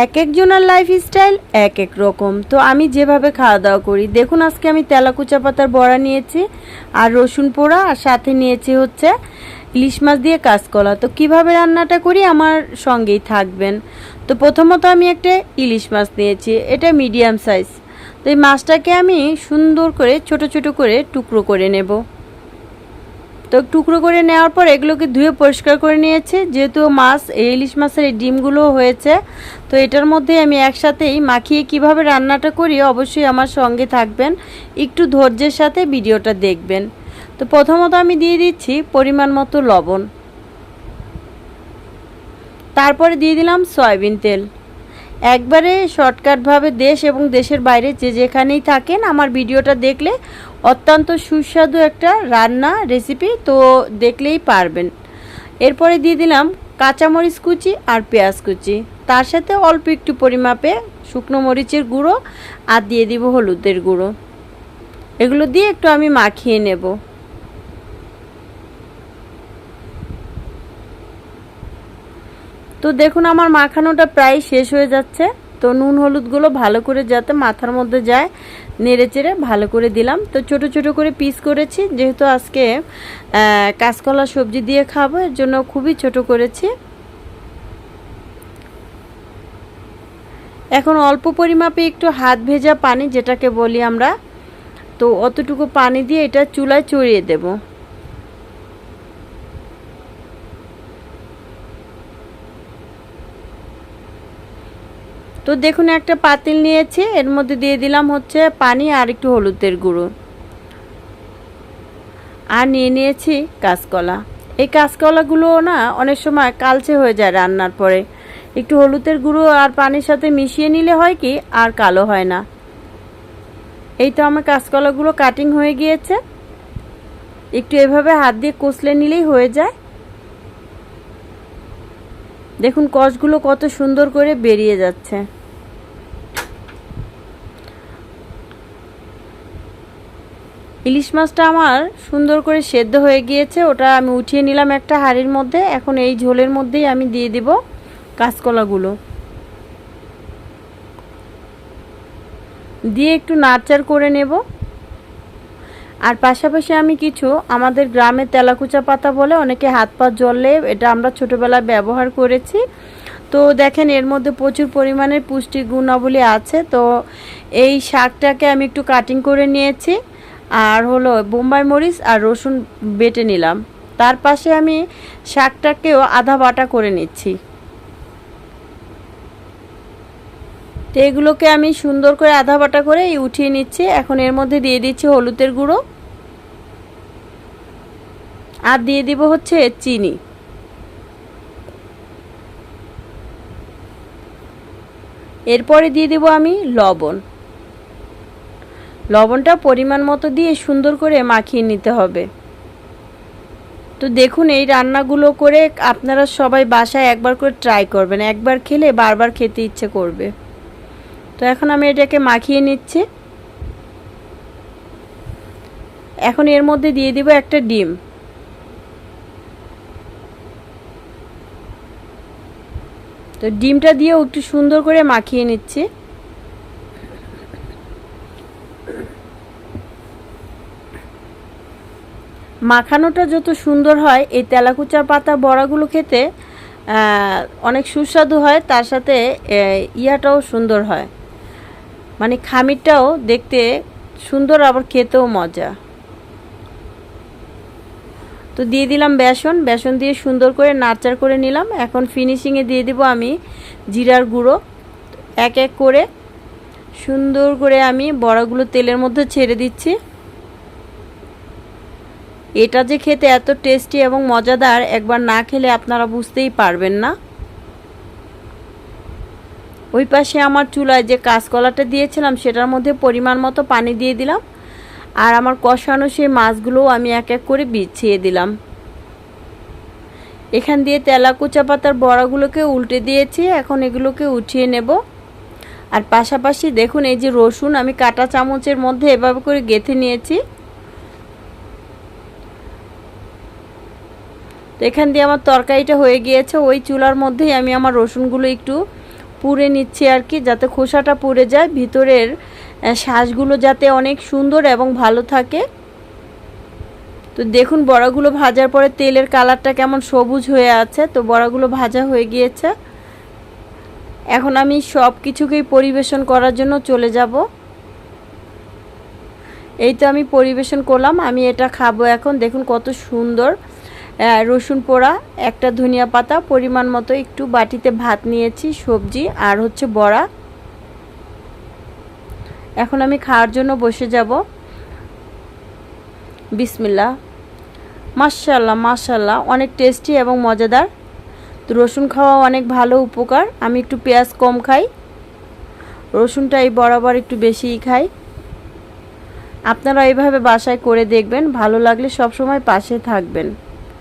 এক একজনের লাইফস্টাইল এক এক রকম। তো আমি যেভাবে খাওয়া দাওয়া করি, দেখুন আজকে আমি তেলাকুচা পাতার বড়া নিয়েছি, আর রসুন পোড়া, আর সাথে নিয়েছি হচ্ছে ইলিশ মাছ দিয়ে কাঁচকলা। তো কীভাবে রান্নাটা করি, আমার সঙ্গেই থাকবেন। তো প্রথমত আমি একটা ইলিশ মাছ নিয়েছি, এটা মিডিয়াম সাইজ তো এই মাছটাকে আমি সুন্দর করে, ছোট ছোট করে টুকরো করে নেব। তো টুকরো করে নেওয়ার পর এগুলোকে ধুয়ে পরিষ্কার করে নিয়েছে। যেহেতু মাছ, এই ইলিশ মাছের এই ডিমগুলো হয়েছে, তো এটার মধ্যে আমি একসাথেই মাখিয়ে কীভাবে রান্নাটা করি অবশ্যই আমার সঙ্গে থাকবেন। একটু ধৈর্যের সাথে ভিডিওটা দেখবেন। তো প্রথমত আমি দিয়ে দিচ্ছি পরিমাণ মতো লবণ। তারপরে দিয়ে দিলাম সয়াবিন তেল। একবারে শর্টকাটভাবে দেশ এবং দেশের বাইরে যে যেখানেই থাকেন আমার ভিডিওটা দেখলে অত্যন্ত সুস্বাদু একটা রান্না রেসিপি তো দেখলেই পারবেন। এরপরে দিয়ে দিলাম কাঁচামরিচ কুচি আর পেঁয়াজ কুচি। তার সাথে অল্প একটু পরিমাপে শুকনো মরিচের গুঁড়ো আর দিয়ে দিব হলুদের গুঁড়ো। এগুলো দিয়ে একটু আমি মাখিয়ে নেব। তো দেখুন, আমার মাখানোটা প্রায় শেষ হয়ে যাচ্ছে। তো নুন হলুদগুলো ভালো করে যাতে মাথার মধ্যে যায়, নেড়ে চেড়ে ভালো করে দিলাম। তো ছোট ছোট করে পিস করেছি, যেহেতু আজকে কাঁচকলা সবজি দিয়ে খাব, এর জন্য খুবই ছোট করেছি। এখন অল্প পরিমাপে একটু হাত ভেজা পানি, যেটাকে বলি আমরা, তো অতটুকু পানি দিয়ে এটা চুলায় চড়িয়ে দেবো। তো দেখুন, একটা পাতিল নিয়েছি। এর মধ্যে দিয়ে দিলাম হচ্ছে পানি আর একটু হলুদের গুঁড়ো। আর নিয়ে নিয়েছি কাঁচকলা। এই কাঁচকলাগুলো না, অনেক সময় কালচে হয়ে যায় রান্নার পরে। একটু হলুদের গুঁড়ো আর পানির সাথে মিশিয়ে নিলে হয় কি, আর কালো হয় না। এই তো আমার কাঁচকলাগুলো কাটিং হয়ে গিয়েছে। একটু এভাবে হাত দিয়ে কষলে নিলেই হয়ে যায়। দেখুন, কষগুলো কত সুন্দর করে বেরিয়ে যাচ্ছে। ইলিশ মাছটা আমার সুন্দর করে সেদ্ধ হয়ে গিয়েছে। ওটা আমি উঠিয়ে নিলাম একটা হাঁড়ির মধ্যে। এখন এই ঝোলের মধ্যেই আমি দিয়ে দিব কাঁচকলাগুলো। দিয়ে একটু নাড়চাড় করে নেব। আর পাশাপাশি আমি কিছু আমাদের গ্রামে তেলাকুচা পাতা বলে অনেকে হাত পা জলে এটা আমরা ছোটোবেলায় ব্যবহার করেছি। তো দেখেন, এর মধ্যে প্রচুর পরিমাণের পুষ্টি গুণাবলী আছে। তো এই শাকটাকে আমি একটু কাটিং করে নিয়েছি। আর হলো বোম্বাই মরিচ আর রসুন বেটে নিলাম। তার পাশে আমি শাকটাকেও আধা বাটা করে নিচ্ছি। তো এগুলোকে আমি সুন্দর করে আধা বাটা করে উঠিয়ে নিচ্ছি। এখন এর মধ্যে দিয়ে দিচ্ছি হলুদের গুঁড়ো। আর দিয়ে দিব হচ্ছে চিনি। এরপরে দিয়ে দেব আমি লবণ। লবণটা পরিমাণ মতো দিয়ে সুন্দর করে মাখিয়ে নিতে হবে। তো দেখুন, এই রান্নাগুলো করে আপনারা সবাই বাসায় একবার করে ট্রাই করবেন। একবার খেলে বারবার খেতে ইচ্ছে করবে। তো এখন আমি এটাকে মাখিয়ে নিচ্ছি। এখন এর মধ্যে দিয়ে দিব একটা ডিম। তো ডিমটা দিয়েও একটু সুন্দর করে মাখিয়ে নিচ্ছি। মাখানোটা যত সুন্দর হয়, এই তেলাকুচার পাতা বড়াগুলো খেতে অনেক সুস্বাদু হয়, তার সাথে ইয়াটাও সুন্দর হয়। মানে খামিরটাও দেখতে সুন্দর, আবার খেতেও মজা। তো দিয়ে দিলাম বেসন। বেসন দিয়ে সুন্দর করে নাড়চার করে নিলাম। এখন ফিনিশিংয়ে দিয়ে দিব আমি জিরার গুঁড়ো। এক এক করে সুন্দর করে আমি বড়াগুলো তেলের মধ্যে ছেড়ে দিচ্ছি। এটা যে খেতে এত টেস্টি এবং মজাদার, একবার না খেলে আপনারা বুঝতেই পারবেন না। ওই পাশে আমার চুলায় যে কাঁচকলাটা দিয়েছিলাম, সেটার মধ্যে পরিমাণ মতো পানি দিয়ে দিলাম। আর আমার কষানো সেই মাছগুলোও আমি এক এক করে বিছিয়ে দিলাম। এখান দিয়ে তেলাকুচা পাতার বড়াগুলোকে উল্টে দিয়েছি, এখন এগুলোকে উঠিয়ে নেব। আর পাশাপাশি দেখুন, এই যে রসুন আমি কাটা চামচের মধ্যে এভাবে করে গেঁথে নিয়েছি। তো এখান দিয়ে আমার তরকারিটা হয়ে গিয়েছে, ওই চুলার মধ্যেই আমি আমার রসুনগুলো একটু পুড়ে নিচ্ছি আর কি, যাতে খোসাটা পুড়ে যায়। ভিতরের শ্বাসগুলো যাতে অনেক সুন্দর এবং ভালো থাকে। তো দেখুন, বড়াগুলো ভাজার পরে তেলের কালারটা কেমন সবুজ হয়ে আছে। তো বড়াগুলো ভাজা হয়ে গিয়েছে। এখন আমি সব কিছুকেই পরিবেশন করার জন্য চলে যাব। এই তো আমি পরিবেশন করলাম, আমি এটা খাব এখন। দেখুন কত সুন্দর রসুন পোড়া, একটা ধনিয়া পাতা, পরিমাণ মতো একটু বাটিতে ভাত নিয়েছি, সবজি, আর হচ্ছে বড়া। এখন আমি খাওয়ার জন্য বসে যাব। বিসমিল্লা মাশাল্লাহ মাশাল্লাহ অনেক টেস্টি এবং মজাদার। তো রসুন খাওয়া অনেক ভালো উপকার। আমি একটু পেঁয়াজ কম খাই। রসুনটা এই বরাবর একটু বেশিই খাই। আপনারা এইভাবে বাসায় করে দেখবেন। ভালো লাগলে সবসময় পাশে থাকবেন।